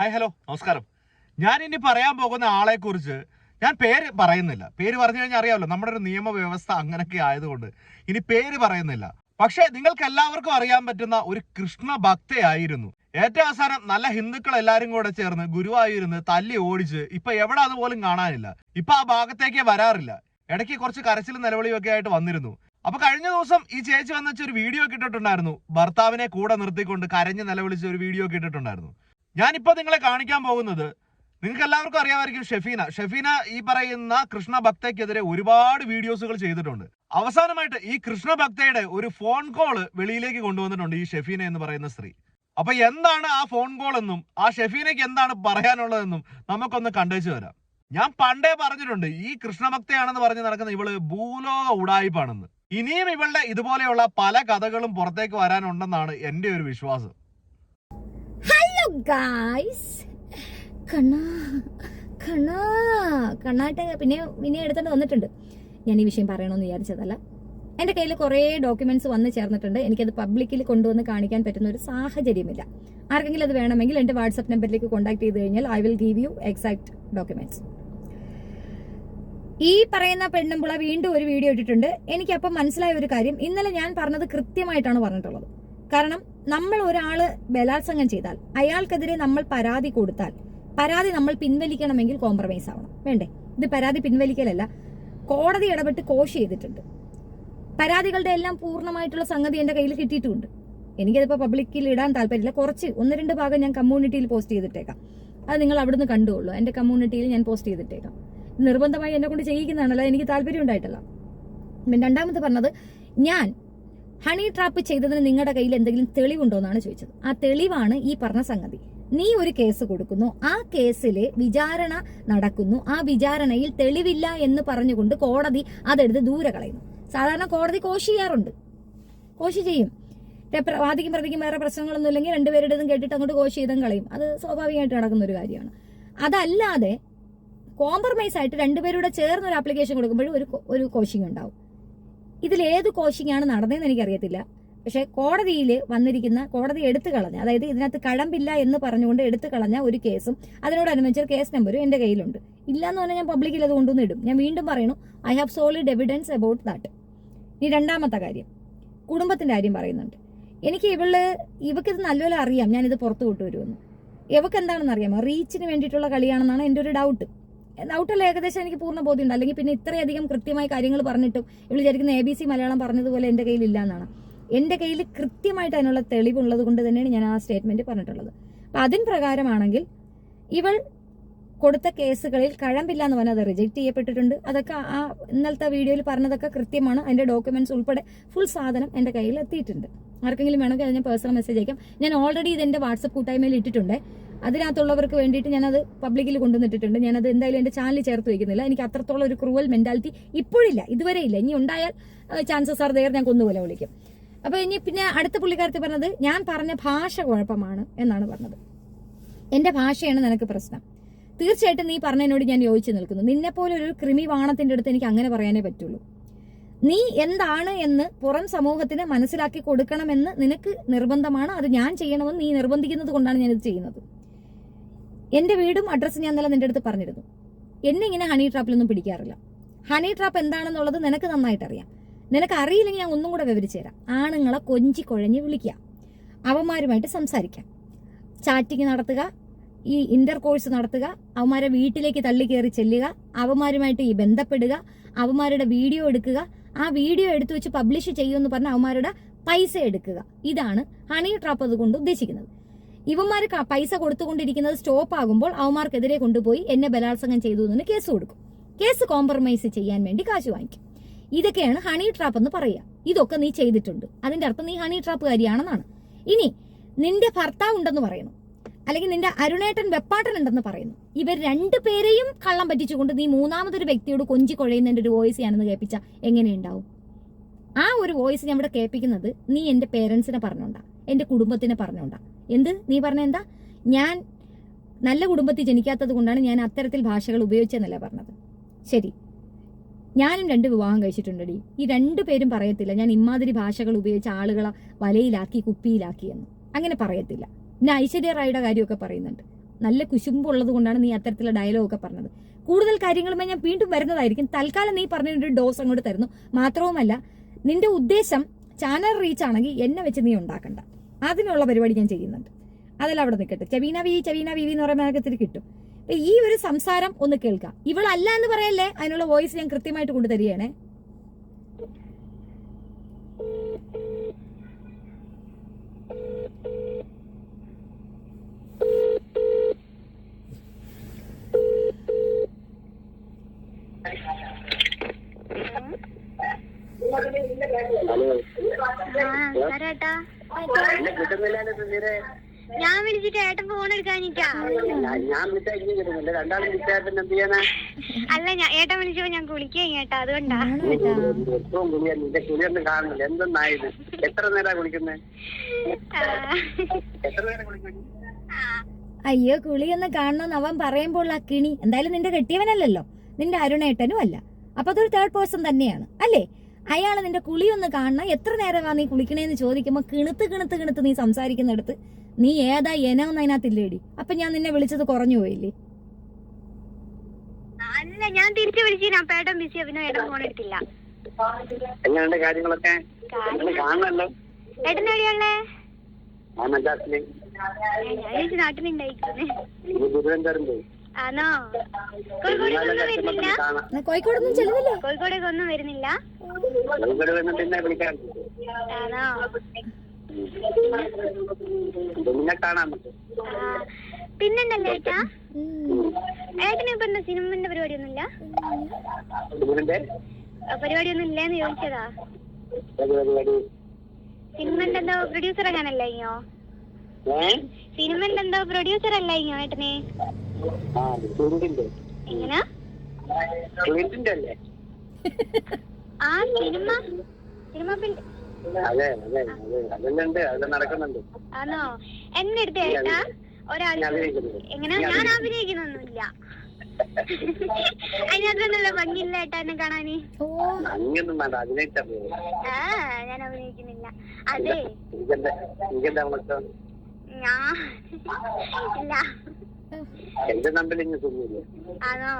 Hi hello നമസ്കാരം. ഞാൻ ഇനി പറയാൻ പോകുന്ന ആളെ കുറിച്ച് ഞാൻ പേര് പറയുന്നില്ല. പേര് പറഞ്ഞു കഴിഞ്ഞാൽ അറിയാമല്ലോ നമ്മുടെ ഒരു നിയമവ്യവസ്ഥ അങ്ങനെയൊക്കെ ആയതുകൊണ്ട്. ഇനി പേര് പറയുന്നില്ല. പക്ഷെ നിങ്ങൾക്ക് എല്ലാവർക്കും അറിയാൻ പറ്റുന്ന ഒരു കൃഷ്ണ ഭക്തയായിരുന്നു. ഏറ്റവും അവസാനം നല്ല ഹിന്ദുക്കൾ എല്ലാരും കൂടെ ചേർന്ന് ഗുരുവായൂരുന്ന് തല്ലി ഓടിച്ച് ഇപ്പൊ എവിടെ അതുപോലും കാണാനില്ല. ഇപ്പൊ ആ ഭാഗത്തേക്ക് വരാറില്ല. ഇടയ്ക്ക് കുറച്ച് കരച്ചിലും നിലവിളിയും ഒക്കെ ആയിട്ട് വന്നിരുന്നു. അപ്പൊ കഴിഞ്ഞ ദിവസം ഈ ചേച്ചി വന്ന ഒരു വീഡിയോ കിട്ടിട്ടുണ്ടായിരുന്നു ഭർത്താവിനെ കൂടെ നിർത്തിക്കൊണ്ട് കരഞ്ഞ് നിലവിളിച്ച ഒരു വീഡിയോ ഒക്കെ ഇട്ടിട്ടുണ്ടായിരുന്നു ഞാനിപ്പോ നിങ്ങളെ കാണിക്കാൻ പോകുന്നത് നിങ്ങൾക്ക് എല്ലാവർക്കും അറിയാമായിരിക്കും ഷെഫീന. ഷെഫീന ഈ പറയുന്ന കൃഷ്ണ ഭക്തയ്ക്കെതിരെ ഒരുപാട് വീഡിയോസുകൾ ചെയ്തിട്ടുണ്ട്. അവസാനമായിട്ട് ഈ കൃഷ്ണ ഭക്തയുടെ ഒരു ഫോൺ കോൾ വെളിയിലേക്ക് കൊണ്ടുവന്നിട്ടുണ്ട് ഈ ഷെഫീന എന്ന് പറയുന്ന സ്ത്രീ. അപ്പൊ എന്താണ് ആ ഫോൺ കോൾ എന്നും ആ ഷെഫീനയ്ക്ക് എന്താണ് പറയാനുള്ളതെന്നും നമുക്കൊന്ന് കണ്ടേച്ചു വരാം ഞാൻ പണ്ടേ പറഞ്ഞിട്ടുണ്ട് ഈ കൃഷ്ണഭക്തയാണെന്ന് പറഞ്ഞ് നടക്കുന്ന ഇവൾ ഭൂലോക ഉടായ്പാണെന്ന് ഇനിയും ഇവളുടെ ഇതുപോലെയുള്ള പല കഥകളും പുറത്തേക്ക് വരാനുണ്ടെന്നാണ് എന്റെ ഒരു വിശ്വാസം. ഗായ്സ് കണ്ണ കണ്ണാ കണ്ണായിട്ട് പിന്നെ പിന്നെ എടുത്തോണ്ട് വന്നിട്ടുണ്ട്. ഞാൻ ഈ വിഷയം പറയണമെന്ന് വിചാരിച്ചതല്ല. എന്റെ കയ്യിൽ കുറേ ഡോക്യുമെന്റ്സ് വന്ന് ചേർന്നിട്ടുണ്ട്. എനിക്കത് പബ്ലിക്കിൽ കൊണ്ടുവന്ന് കാണിക്കാൻ പറ്റുന്ന ഒരു സാഹചര്യമില്ല. ആർക്കെങ്കിലും അത് വേണമെങ്കിൽ എന്റെ വാട്സപ്പ് നമ്പറിലേക്ക് കോൺടാക്ട് ചെയ്ത് കഴിഞ്ഞാൽ I will give you exact documents ഈ പറയുന്ന പെണ്ണുമ്പുള വീണ്ടും ഒരു വീഡിയോ ഇട്ടിട്ടുണ്ട്. എനിക്കപ്പം മനസ്സിലായ ഒരു കാര്യം. ഇന്നലെ ഞാൻ പറഞ്ഞത് കൃത്യമായിട്ടാണ് പറഞ്ഞിട്ടുള്ളത്. കാരണം നമ്മൾ ഒരാൾ ബലാത്സംഗം ചെയ്താൽ അയാൾക്കെതിരെ നമ്മൾ പരാതി കൊടുത്താൽ പരാതി നമ്മൾ പിൻവലിക്കണമെങ്കിൽ കോംപ്രമൈസ് ആവണം. വേണ്ടേ? ഇത് പരാതി പിൻവലിക്കലല്ല. കോടതി ഇടപെട്ട് കോഷ് ചെയ്തിട്ടുണ്ട്. പരാതികളുടെ എല്ലാം പൂർണമായിട്ടുള്ള സംഗതി എന്റെ കയ്യിൽ കിട്ടിയിട്ടുമുണ്ട് എനിക്കതിപ്പോൾ പബ്ലിക്കിൽ ഇടാൻ താല്പര്യമില്ല. കുറച്ച് ഒന്ന് രണ്ട് ഭാഗം ഞാൻ കമ്മ്യൂണിറ്റിയിൽ പോസ്റ്റ് ചെയ്തിട്ടേക്കാം. അത് നിങ്ങൾ അവിടുന്ന് കണ്ടുകൊള്ളൂ. എന്റെ കമ്മ്യൂണിറ്റിയിൽ ഞാൻ പോസ്റ്റ് ചെയ്തിട്ടേക്കാം. നിർബന്ധമായി എന്നെ കൊണ്ട് ചെയ്യിക്കുന്നതാണല്ലോ. എനിക്ക് താല്പര്യം ഉണ്ടായിട്ടല്ല. രണ്ടാമത് പറഞ്ഞത് ഞാൻ ഹണി ട്രാപ്പ് ചെയ്തതിന് നിങ്ങളുടെ കയ്യിൽ എന്തെങ്കിലും തെളിവുണ്ടോ എന്നാണ് ചോദിച്ചത്. ആ തെളിവാണ് ഈ പറഞ്ഞ സംഗതി. നീ ഒരു കേസ് കൊടുക്കുന്നു. ആ കേസിലെ വിചാരണ നടക്കുന്നു. ആ വിചാരണയിൽ തെളിവില്ല എന്ന് പറഞ്ഞുകൊണ്ട് കോടതി അതെടുത്ത് ദൂരെ കളയുന്നു. സാധാരണ കോടതി കോശി ചെയ്യാറുണ്ട്. കോശി ചെയ്യും. വാദിക്കും പ്രതിക്കും വേറെ പ്രശ്നങ്ങളൊന്നും ഇല്ലെങ്കിൽ രണ്ടുപേരുടേതും കേട്ടിട്ട് അങ്ങോട്ട് കോശി ചെയ്തും കളയും. അത് സ്വാഭാവികമായിട്ട് നടക്കുന്ന ഒരു കാര്യമാണ്. അതല്ലാതെ കോംപ്രമൈസ് ആയിട്ട് രണ്ടുപേരുടെ ചേർന്ന് ഒരു ആപ്ലിക്കേഷൻ കൊടുക്കുമ്പോഴും ഒരു ഒരു കോച്ചിങ് ഉണ്ടാവും. ഇതിൽ ഏത് കോച്ചിങ് ആണ് നടന്നതെന്ന് എനിക്കറിയത്തില്ല. പക്ഷേ കോടതിയിൽ വന്നിരിക്കുന്ന കോടതി എടുത്തു കളഞ്ഞ അതായത് ഇതിനകത്ത് കഴമ്പില്ല എന്ന് പറഞ്ഞുകൊണ്ട് എടുത്തു കളഞ്ഞ ഒരു കേസും അതിനോടനുബന്ധിച്ച കേസ് നമ്പറും എന്റെ കയ്യിലുണ്ട്. ഇല്ല എന്ന് പറഞ്ഞാൽ ഞാൻ പബ്ലിക്കിൽ അത് കൊണ്ടുവന്ന് ഇടും. ഞാൻ വീണ്ടും പറയുന്നു I have solid evidence about that ഇനി രണ്ടാമത്തെ കാര്യം കുടുംബത്തിന്റെ കാര്യം പറയുന്നുണ്ട്. എനിക്ക് ഇവൾ ഇവക്കിത് നല്ലപോലെ അറിയാം ഞാനിത് പുറത്തു കൊണ്ടുവരുമെന്ന്. ഇവക്ക് എന്താണെന്ന് അറിയാമോ റീച്ചിന് വേണ്ടിയിട്ടുള്ള കളിയാണെന്നാണ് എന്റെ ഒരു ഡൗട്ട് ഡൗട്ടല്ല ഏകദേശം എനിക്ക് പൂർണ ബോധ്യമുണ്ട്. അല്ലെങ്കിൽ പിന്നെ ഇത്രയധികം കൃത്യമായ കാര്യങ്ങൾ പറഞ്ഞിട്ടും ഇവൾ വിചാരിക്കുന്ന എ ബി സി മലയാളം പറഞ്ഞതുപോലെ എന്റെ കയ്യിൽ ഇല്ല എന്നാണ് എന്റെ കയ്യിൽ കൃത്യമായിട്ട് അതിനുള്ള തെളിവുള്ളത് കൊണ്ട് തന്നെയാണ് ഞാൻ ആ സ്റ്റേറ്റ്മെന്റ് പറഞ്ഞിട്ടുള്ളത്. അപ്പം അതിൻ പ്രകാരമാണെങ്കിൽ ഇവൾ കൊടുത്ത കേസുകളിൽ കഴമ്പില്ല എന്ന് പറഞ്ഞാൽ അത് റിജക്ട് ചെയ്യപ്പെട്ടിട്ടുണ്ട്. അതൊക്കെ ആ ഇന്നലത്തെ വീഡിയോയിൽ പറഞ്ഞതൊക്കെ കൃത്യമാണ്. അതിന്റെ ഡോക്യുമെന്റ്സ് ഉൾപ്പെടെ ഫുൾ സാധനം എന്റെ കയ്യിൽ എത്തിയിട്ടുണ്ട്. ആർക്കെങ്കിലും വേണമെങ്കിൽ അത് ഞാൻ പേഴ്സണൽ മെസ്സേജ് അയക്കാം. ഞാൻ ഓൾറെഡി ഇത് എന്റെ വാട്സപ്പ് കൂട്ടായ്മയിൽ ഇട്ടിട്ടുണ്ട്. അതിനകത്തുള്ളവർക്ക് വേണ്ടിയിട്ട് ഞാനത് പബ്ലിക്കിൽ കൊണ്ടുവന്നിട്ടിട്ടുണ്ട്. ഞാനത് എന്തായാലും എന്റെ ചാനലിൽ ചേർത്ത് വയ്ക്കുന്നില്ല എനിക്ക് അത്രത്തോളം ഒരു ക്രൂവൽ മെന്റാലിറ്റി ഇപ്പോഴില്ല ഇതുവരെ ഇല്ല. ഇനി ഉണ്ടായാൽ ചാൻസസ് ആർ ദയർ ഞാൻ കൊന്നുപോലെ വിളിക്കും. അപ്പൊ ഇനി പിന്നെ അടുത്ത പുള്ളിക്കാരത്തി പറഞ്ഞത് ഞാൻ പറഞ്ഞ ഭാഷ കുഴപ്പമാണ് എന്നാണ് പറഞ്ഞത്. എന്റെ ഭാഷയാണ് നിനക്ക് പ്രശ്നം. തീർച്ചയായിട്ടും നീ പറഞ്ഞതിനോട് ഞാൻ യോജിച്ചു നിൽക്കുന്നു. നിന്നെ പോലെ ഒരു കൃമി വാണത്തിന്റെ അടുത്ത് എനിക്ക് അങ്ങനെ പറയാനേ പറ്റുള്ളൂ. നീ എന്താണ് എന്ന് പുറം സമൂഹത്തിന് മനസ്സിലാക്കി കൊടുക്കണമെന്ന് നിനക്ക് നിർബന്ധമാണ്. അത് ഞാൻ ചെയ്യണമെന്ന് നീ നിർബന്ധിക്കുന്നത് കൊണ്ടാണ് ഞാനിത് ചെയ്യുന്നത്. എന്റെ വീടും അഡ്രസ്സും ഞാൻ ഇന്നലെ നിന്റെ അടുത്ത് പറഞ്ഞിരുന്നു. എന്നെ ഇങ്ങനെ ഹണി ട്രാപ്പിലൊന്നും പിടിക്കാറില്ല. ഹണി ട്രാപ്പ് എന്താണെന്നുള്ളത് നിനക്ക് നന്നായിട്ട് അറിയാം നിനക്ക് അറിയില്ലെങ്കിൽ ഞാൻ ഒന്നും കൂടെ വിവരിച്ചു തരാം. ആണുങ്ങളെ കൊഞ്ചി കുഴഞ്ഞ് വിളിക്കുക. അവന്മാരുമായിട്ട് സംസാരിക്കാം. ചാറ്റിങ് നടത്തുക. ഈ ഇന്റർ കോഴ്സ് നടത്തുക. അവന്മാരെ വീട്ടിലേക്ക് തള്ളി കയറി ചെല്ലുക. അവന്മാരുമായിട്ട് ഈ ബന്ധപ്പെടുക. അവന്മാരുടെ വീഡിയോ എടുക്കുക. ആ വീഡിയോ എടുത്തു വെച്ച് പബ്ലിഷ് ചെയ്യുമെന്ന് പറഞ്ഞ അവന്മാരുടെ പൈസ എടുക്കുക. ഇതാണ് ഹണി ട്രാപ്പ് അതുകൊണ്ട് ഉദ്ദേശിക്കുന്നത്. ഇവന്മാർ പൈസ കൊടുത്തുകൊണ്ടിരിക്കുന്നത് സ്റ്റോപ്പ് ആകുമ്പോൾ അവന്മാർക്കെതിരെ കൊണ്ടുപോയി എന്നെ ബലാത്സംഗം ചെയ്തു എന്ന് കേസ് കൊടുക്കും. കേസ് കോംപ്രമൈസ് ചെയ്യാൻ വേണ്ടി കാശ് വാങ്ങിക്കും. ഇതൊക്കെയാണ് ഹണി ട്രാപ്പ് എന്ന് പറയുക. ഇതൊക്കെ നീ ചെയ്തിട്ടുണ്ട്. അതിന്റെ അർത്ഥം നീ ഹണി ട്രാപ്പുകാരിയാണെന്നാണ് ഇനി നിന്റെ ഭർത്താവ് ഉണ്ടെന്ന് പറയുന്നു. അല്ലെങ്കിൽ നിന്റെ അരുണേട്ടൻ വെപ്പാട്ടൻ ഉണ്ടെന്ന് പറയുന്നു. ഇവർ രണ്ടു പേരെയും കള്ളം പറ്റിച്ചുകൊണ്ട് നീ മൂന്നാമതൊരു വ്യക്തിയോട് കൊഞ്ചി കുഴയുന്നതിന്റെ ഒരു വോയിസ് ഞാനെന്ന് കേൾപ്പിച്ച എങ്ങനെയുണ്ടാവും ആ ഒരു വോയിസ് ഞാൻ ഇവിടെ കേൾപ്പിക്കുന്നത് നീ എന്റെ പേരൻസിനെ പറഞ്ഞോണ്ടാ. എന്റെ കുടുംബത്തിനെ പറഞ്ഞോണ്ടാ. എന്ത്? നീ പറഞ്ഞ എന്താ? ഞാൻ നല്ല കുടുംബത്തിൽ ജനിക്കാത്തത് കൊണ്ടാണ് ഞാൻ അത്തരത്തിൽ ഭാഷകൾ ഉപയോഗിച്ചെന്നല്ല പറഞ്ഞത്. ശരി. ഞാനും രണ്ട് വിവാഹം കഴിച്ചിട്ടുണ്ടടി. ഈ രണ്ടു പേരും പറയത്തില്ല ഞാൻ ഇമാതിരി ഭാഷകൾ ഉപയോഗിച്ച് ആളുകളെ വലയിലാക്കി കുപ്പിയിലാക്കി എന്ന്. അങ്ങനെ പറയത്തില്ല. പിന്നെ ഐശ്വര്യ റായിയുടെ കാര്യമൊക്കെ പറയുന്നുണ്ട്. നല്ല കുശുമ്പുള്ളത് കൊണ്ടാണ് നീ അത്തരത്തിലുള്ള ഡയലോഗ് ഒക്കെ പറഞ്ഞത്. കൂടുതൽ കാര്യങ്ങളുമായി ഞാൻ വീണ്ടും വരുന്നതായിരിക്കും. തൽക്കാലം നീ പറഞ്ഞൊരു ഡോസ് അങ്ങോട്ട് തരുന്നു. മാത്രവുമല്ല നിന്റെ ഉദ്ദേശം ചാനൽ റീച്ച് ആണെങ്കിൽ എന്നെ വെച്ച് നീ ഉണ്ടാക്കണ്ട. അതിനുള്ള പരിപാടി ഞാൻ ചെയ്യുന്നുണ്ട്. അതെല്ലാം അവിടെ നിൽക്കട്ടെ ചെവീന വി ചെവീന വി എന്ന് പറയുമ്പോൾ അതിനകത്തിൽ കിട്ടും. ഈ ഒരു സംസാരം ഒന്ന് കേൾക്കാം. ഇവളല്ല എന്ന് പറയല്ലേ? അതിനുള്ള വോയിസ് ഞാൻ കൃത്യമായിട്ട് കൊണ്ടുതരികയാണേ നമസ്കാരേട്ടാ ഞാൻ വിളിച്ചിട്ട് ഏട്ടൻ ഫോൺ എടുക്കാനിട്ടാ ഞാൻ കിട്ടുന്നില്ല രണ്ടാളും വിളിച്ചാൽ എന്ത് ചെയ്യാനാ അല്ല ഞാൻ ഏട്ടൻ വിളിച്ചപ്പോ ഞാൻ കുളിക്കുകയും കേട്ടാ അതുകൊണ്ടാ ഏറ്റവും കുളിയാ നിന്റെ കുളിയൊന്നും കാണുന്നില്ല എന്തെന്നായത് എത്ര നേരാ കുളിക്കുന്നത് എത്ര നേരം കുളിക്കുന്നു അയ്യോ കുളിയൊന്ന് കാണണമെന്ന് അവൻ പറയുമ്പോൾ ആ കിണി എന്തായാലും നിന്റെ കെട്ടിയവനല്ലല്ലോ നിന്റെ അരുണേട്ടനും അല്ല അപ്പൊ അതൊരു തേർഡ് പേഴ്സൺ തന്നെയാണ് അല്ലേ അയാൾ നിന്റെ കുളിയൊന്ന് കാണണം. എത്ര നേരമാണ് നീ കുളിക്കണേന്ന് ചോദിക്കുമ്പോൾ കിണുത്ത് കിണുത്ത് കിണുത്ത് നീ സംസാരിക്കുന്നിടത്ത് നീ ഏതാ എനമെന്ന് അതിനകത്തില്ലേടി. അപ്പൊ ഞാൻ നിന്നെ വിളിച്ചത് കുറഞ്ഞു പോയില്ലേ? അല്ല ഞാൻ തിരിച്ചു വിളിച്ചു അപ്പൊ ഏട്ടൻ ബിസിയാ പിന്നെ ഏട്ടൻ ഫോൺ എടുത്തില്ല. എങ്ങനെയുണ്ട് കാര്യങ്ങളൊക്കെ? കാണണല്ലോ ഏട്ടൻ എവിടെയുള്ളേ നാട്ടിലുണ്ടായിരിക്കുന്നേ തിരുവനന്തപുരം പോയി. ആണോ? കോഴിക്കോടേക്കൊന്നും വരുന്നില്ല? കാണാം. കോഴിക്കോടൊന്നും ചെല്ലുന്നില്ല? കോഴിക്കോടേക്കൊന്നും വരുന്നില്ല? കോഴിക്കോട് വന്ന് പിന്നെ വിളിക്കാൻ ആണോ? പിന്നെ പറ്റും പിന്നെന്തല്ലേ ഏട്ടാ? ഏട്ടന് ഇപ്പൊ എന്താ സിനിമന്റെ പരിപാടിയൊന്നുമില്ല? പരിപാടിയൊന്നും ഇല്ലെന്ന് ചോദിച്ചതാ. സിനിമന്റെ എന്തോ പ്രൊഡ്യൂസർ ആകാനല്ല സിനിമന്റെ എന്തോ പ്രൊഡ്യൂസർ അല്ല ഇങ്ങോ ഏട്ടനെ? ആ ക്ലിന്റിന്റെ എങ്ങനാ? ക്ലിന്റിന്റെ അല്ലേ ആ സിനിമ. സിനിമ നടക്കുന്നുണ്ട്. ആണോ എന്നെ എടുത്ത് ഏട്ടാ? ഒരാൾ എങ്ങനെ? ഞാൻ അഭിനയിക്കുന്നൊന്നുമില്ല. അതിനകത്തൊന്നുള്ള ഭംഗിയില്ല ഏട്ടാ എന്നെ കാണാന്. ആ ഞാൻ അഭിനയിക്കുന്നില്ല. അതെ. ഞാൻ ഇല്ല. എന്റെ തോന്നിയില്ലേ ആണോ?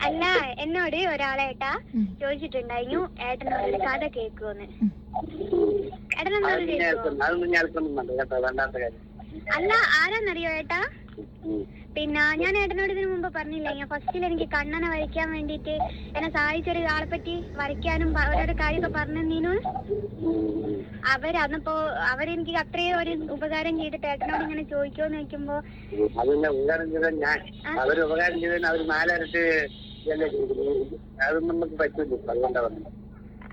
അല്ല എന്നോട് ഒരാളേട്ടാ. ചോദിച്ചിട്ടുണ്ടായിരുന്നു. ഏട്ടനോട് കഥ കേക്കുവോന്ന്. ഏട്ടനെന്നോട് കാര്യം. അല്ല ആരാന്നറിയോ ഏട്ടാ. പിന്നെ ഞാൻ ഏട്ടനോട് ഇതിനു മുമ്പ് പറഞ്ഞില്ലേ ഞാൻ ഫസ്റ്റിൽ എനിക്ക് കണ്ണനെ വരയ്ക്കാൻ വേണ്ടിയിട്ട് എന്നെ സഹായിച്ചൊരു ആളെ പറ്റി വരയ്ക്കാനും അവരുടെ കാര്യമൊക്കെ പറഞ്ഞു നീനു ഉം. അവരന്നപ്പോ അവരെനിക്ക് അത്രയും ഒരു ഉപകാരം ചെയ്തിട്ട് ഏട്ടനോട് ഇങ്ങനെ ചോദിക്കുമെന്ന് ചോദിക്കുമ്പോ ഉപകാരം ചെയ്താൽ ഞാൻ. ഉപകാരം നാലരട്ട്. അതൊന്നും നമുക്ക് അതുകൊണ്ടാ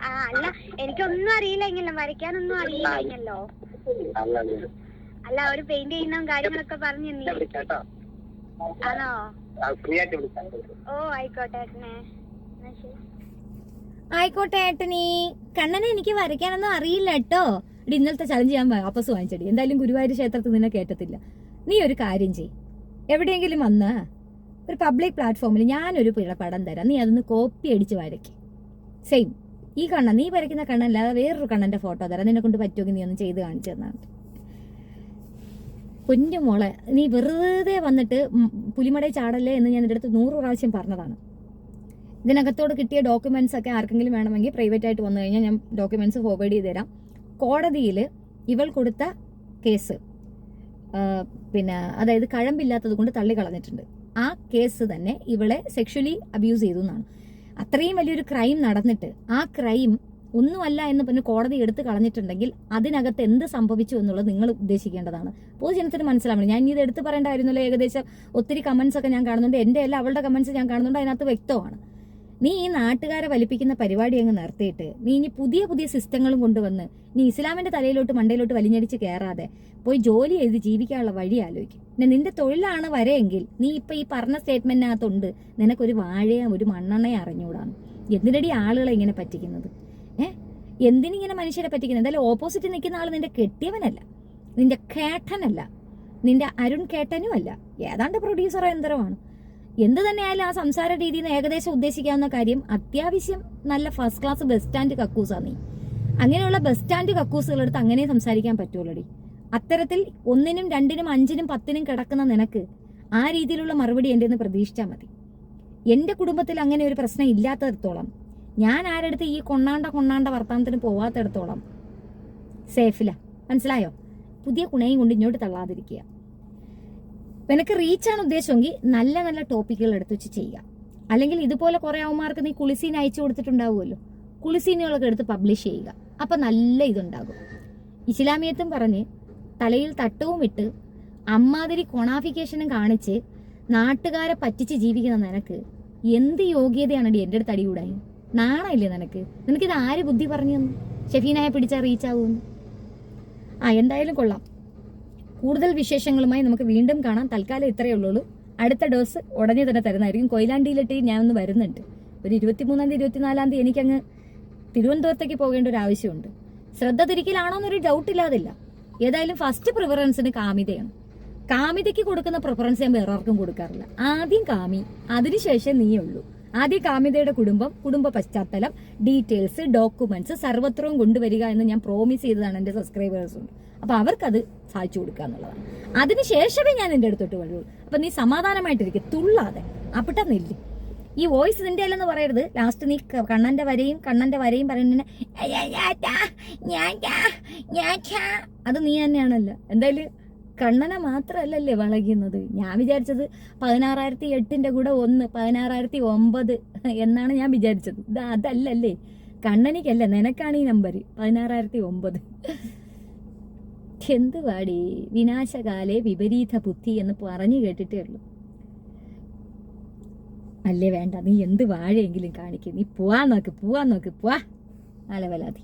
ആ അല്ല എനിക്കൊന്നും അറിയില്ലെങ്കിലും വരയ്ക്കാനൊന്നും അറിയില്ലെങ്കിലോ? അല്ലാതെ അല്ല അവർ പെയിന്റ് ചെയ്യുന്ന കാര്യങ്ങളൊക്കെ പറഞ്ഞു ആണോ? ഓ ആയിക്കോട്ടെ ഏട്ടനെ. എന്നാ ശരി. ആയിക്കോട്ടെ ഏട്ടനീ. കണ്ണനെ എനിക്ക് വരയ്ക്കാനൊന്നും അറിയില്ല കേട്ടോ. ഇടി ഇന്നലത്തെ ചലഞ്ച് ചെയ്യാൻ വാപ്പസ് വാങ്ങിച്ചടി. എന്തായാലും ഗുരുവായൂർ ക്ഷേത്രത്തിൽ നിന്നെ കേട്ടത്തില്ല നീ ഒരു കാര്യം ചെയ് എവിടെയെങ്കിലും വന്ന് ഒരു പബ്ലിക് പ്ലാറ്റ്ഫോമിൽ ഞാനൊരു പിഴ പടം തരാം. നീ അതൊന്ന് കോപ്പി അടിച്ച് വരയ്ക്ക്. സെയിം ഈ കണ്ണൻ നീ വരയ്ക്കുന്ന കണ്ണല്ലാതെ വേറൊരു കണ്ണന്റെ ഫോട്ടോ തരാം. നിന്നെ കൊണ്ട് പറ്റുമെങ്കിൽ നീ ഒന്ന് ചെയ്ത് കാണിച്ചു തന്നാൽ കുഞ്ഞു മോളെ നീ വെറുതെ വന്നിട്ട് പുലിമട ചാടല്ലേ എന്ന് ഞാൻ എന്റെ നൂറ് പ്രാവശ്യം പറഞ്ഞതാണ്. ഇതിനകത്തോട് കിട്ടിയ ഡോക്യുമെന്റ്സ് ഒക്കെ ആർക്കെങ്കിലും വേണമെങ്കിൽ പ്രൈവറ്റ് ആയിട്ട് വന്നു കഴിഞ്ഞാൽ ഞാൻ ഡോക്യുമെന്റ്സ് ഫോർവേഡ് ചെയ്ത് തരാം. കോടതിയിൽ ഇവൾ കൊടുത്ത കേസ് പിന്നെ അതായത് കഴമ്പില്ലാത്തത് കൊണ്ട് തള്ളിക്കളഞ്ഞിട്ടുണ്ട്. ആ കേസ് തന്നെ ഇവളെ സെക്ഷലി അബ്യൂസ് ചെയ്തു എന്നാണ്. അത്രയും വലിയൊരു ക്രൈം നടന്നിട്ട് ആ ക്രൈം ഒന്നുമല്ല എന്ന് പിന്നെ കോടതി എടുത്തു കളഞ്ഞിട്ടുണ്ടെങ്കിൽ അതിനകത്ത് എന്ത് സംഭവിച്ചു എന്നുള്ളത് നിങ്ങൾ ഉദ്ദേശിക്കേണ്ടതാണ്. പൊതുജനത്തിന് മനസ്സിലാവണം. ഞാൻ ഇത് എടുത്തു പറയേണ്ടായിരുന്നല്ലോ ഏകദേശം. ഒത്തിരി കമന്റ്സ് ഒക്കെ ഞാൻ കാണുന്നുണ്ട്. എന്റെ അല്ല അവളുടെ കമന്റ്സ് ഞാൻ കാണുന്നുണ്ട്. അതിനകത്ത് വ്യക്തമാണ്. നീ ഈ നാട്ടുകാരെ വലിപ്പിക്കുന്ന പരിപാടി അങ്ങ് നിർത്തിയിട്ട് നീ ഇനി പുതിയ പുതിയ സിസ്റ്റങ്ങളും കൊണ്ടുവന്ന് നീ ഇസ്ലാമിന്റെ തലയിലോട്ട് മണ്ടയിലോട്ട് വലിഞ്ഞടിച്ച് കയറാതെ പോയി ജോലി ചെയ്ത് ജീവിക്കാനുള്ള വഴി ആലോചിക്കും. പിന്നെ നിന്റെ തൊഴിലാണ് വരെയെങ്കിൽ നീ ഇപ്പൊ ഈ പറഞ്ഞ സ്റ്റേറ്റ്മെന്റിനകത്തുണ്ട് നിനക്കൊരു വാഴയും ഒരു മണ്ണെണ്ണയും അറിഞ്ഞുകൂടാണ് എന്തിനടി ആളുകളെ ഇങ്ങനെ പറ്റിക്കുന്നത്? ഏ? എന്തിനിങ്ങനെ മനുഷ്യരെ പറ്റിക്കുന്നത്? എന്തായാലും ഓപ്പോസിറ്റ് നിൽക്കുന്ന ആൾ നിന്റെ കെട്ടിയവനല്ല. നിന്റെ കേട്ടനല്ല. നിന്റെ അരുൺ കേട്ടനും അല്ല ഏതാണ്ട് പ്രൊഡ്യൂസറോ എന്തരമാണ്. എന്ത് തന്നെയായാലും ആ സംസാര രീതിയിൽ നിന്ന് ഏകദേശം ഉദ്ദേശിക്കാവുന്ന കാര്യം അത്യാവശ്യം നല്ല ഫസ്റ്റ് ക്ലാസ് ബസ് സ്റ്റാൻഡ് കക്കൂസാണ് നീ. അങ്ങനെയുള്ള ബസ് സ്റ്റാൻഡ് കക്കൂസുകളെടുത്ത് അങ്ങനെ സംസാരിക്കാൻ പറ്റുള്ളടി അത്തരത്തിൽ ഒന്നിനും രണ്ടിനും അഞ്ചിനും പത്തിനും കിടക്കുന്ന നിനക്ക് ആ രീതിയിലുള്ള മറുപടി എന്റെ നിന്ന് പ്രതീക്ഷിച്ചാൽ മതി. എന്റെ കുടുംബത്തിൽ അങ്ങനെ ഒരു പ്രശ്നം ഇല്ലാത്തടത്തോളം ഞാൻ ആരടുത്ത് ഈ കൊണ്ണാണ്ട കൊണ്ണാണ്ട വർത്തമാനത്തിന് പോവാത്തടത്തോളം സേഫില. മനസ്സിലായോ? പുതിയ കുണയും കൊണ്ട് ഇങ്ങോട്ട് തള്ളാതിരിക്കുക. നിനക്ക് റീച്ചാണ് ഉദ്ദേശമെങ്കിൽ നല്ല നല്ല ടോപ്പിക്കുകൾ എടുത്ത് വെച്ച് ചെയ്യുക. അല്ലെങ്കിൽ ഇതുപോലെ കുറെ അവന്മാർക്ക് നീ കുളിസീൻ അയച്ചു കൊടുത്തിട്ടുണ്ടാവുമല്ലോ. കുളിസീനുകളൊക്കെ എടുത്ത് പബ്ലിഷ് ചെയ്യുക. അപ്പൊ നല്ല ഇതുണ്ടാകും. ഇസ്ലാമിയത്തും പറഞ്ഞ് തലയിൽ തട്ടവും ഇട്ട് അമ്മാതിരി കൊണാഫിക്കേഷനും കാണിച്ച് നാട്ടുകാരെ പറ്റിച്ച് ജീവിക്കുന്ന നിനക്ക് എന്ത് യോഗ്യതയാണടി എന്റെ അടുത്ത് അടികൂടായി നാണമില്ലേ നിനക്ക്? നിനക്കിത് ആര് ബുദ്ധി പറഞ്ഞു തന്നു? ഷെഫീനായ പിടിച്ചാൽ റീച്ചാവൂന്ന് ആ എന്തായാലും കൊള്ളാം. കൂടുതൽ വിശേഷങ്ങളുമായി നമുക്ക് വീണ്ടും കാണാം. തൽക്കാലം ഇത്രയേ ഉള്ളൂ. അടുത്ത ഡോസ് ഉടനെ തന്നെ തരുന്നതായിരിക്കും. കൊയിലാണ്ടിയിലിട്ട് ഞാൻ ഒന്ന് വരുന്നുണ്ട്. ഒരു ഇരുപത്തിമൂന്നാം തീയതി ഇരുപത്തിനാലാം തീയതി എനിക്കങ്ങ് തിരുവനന്തപുരത്തേക്ക് പോകേണ്ട ഒരു ആവശ്യമുണ്ട്. ശ്രദ്ധ തിരിക്കലാണോ എന്നൊരു ഡൗട്ട് ഇല്ലാതില്ല. ഏതായാലും ഫസ്റ്റ് പ്രിഫറൻസിന് കാമിതയാണ്. കാമിതയ്ക്ക് കൊടുക്കുന്ന പ്രിഫറൻസ് ഞാൻ വേറെ ആർക്കും കൊടുക്കാറില്ല. ആദ്യം കാമി അതിനുശേഷം നീയേ ഉള്ളൂ. ആദ്യം കാമിതയുടെ കുടുംബം കുടുംബ പശ്ചാത്തലം ഡീറ്റെയിൽസ് ഡോക്യുമെന്റ്സ് സർവത്രവും കൊണ്ടുവരിക എന്ന് ഞാൻ പ്രോമിസ് ചെയ്തതാണ് എന്റെ സബ്സ്ക്രൈബേഴ്സുണ്ട് അപ്പൊ അവർക്കത് സാധിച്ചു കൊടുക്കുക എന്നുള്ളതാണ്. അതിനുശേഷമേ ഞാൻ എന്റെ അടുത്തോട്ട് വരുള്ളൂ അപ്പൊ നീ സമാധാനമായിട്ടിരിക്കും തുള്ളാതെ അപ്പിട്ട ഈ വോയിസ് നിന്റെ അല്ലെന്ന് പറയരുത്. ലാസ്റ്റ് നീ കണ്ണന്റെ വരയും കണ്ണന്റെ വരയും പറയുന്നതിന് അത് നീ തന്നെയാണല്ലോ. എന്തായാലും കണ്ണനെ മാത്രമല്ലല്ലേ വളകുന്നത് ഞാൻ വിചാരിച്ചത് പതിനാറായിരത്തി എട്ടിന്റെ കൂടെ ഒന്ന് പതിനാറായിരത്തി ഒമ്പത് എന്നാണ് ഞാൻ വിചാരിച്ചത്. ഇത് അതല്ലല്ലേ? കണ്ണനിക്കല്ല നിനക്കാണ് ഈ നമ്പർ പതിനാറായിരത്തി ഒമ്പത് എന്തുവാടി വിനാശകാലെ വിപരീത ബുദ്ധി എന്ന് പറഞ്ഞു കേട്ടിട്ടേ ഉള്ളൂ. അല്ലേ വേണ്ട നീ എന്ത് വാഴയെങ്കിലും കാണിക്കും. നീ പോവാൻ നോക്ക് പോവാൻ നോക്ക് പോവാ. അലവലാതി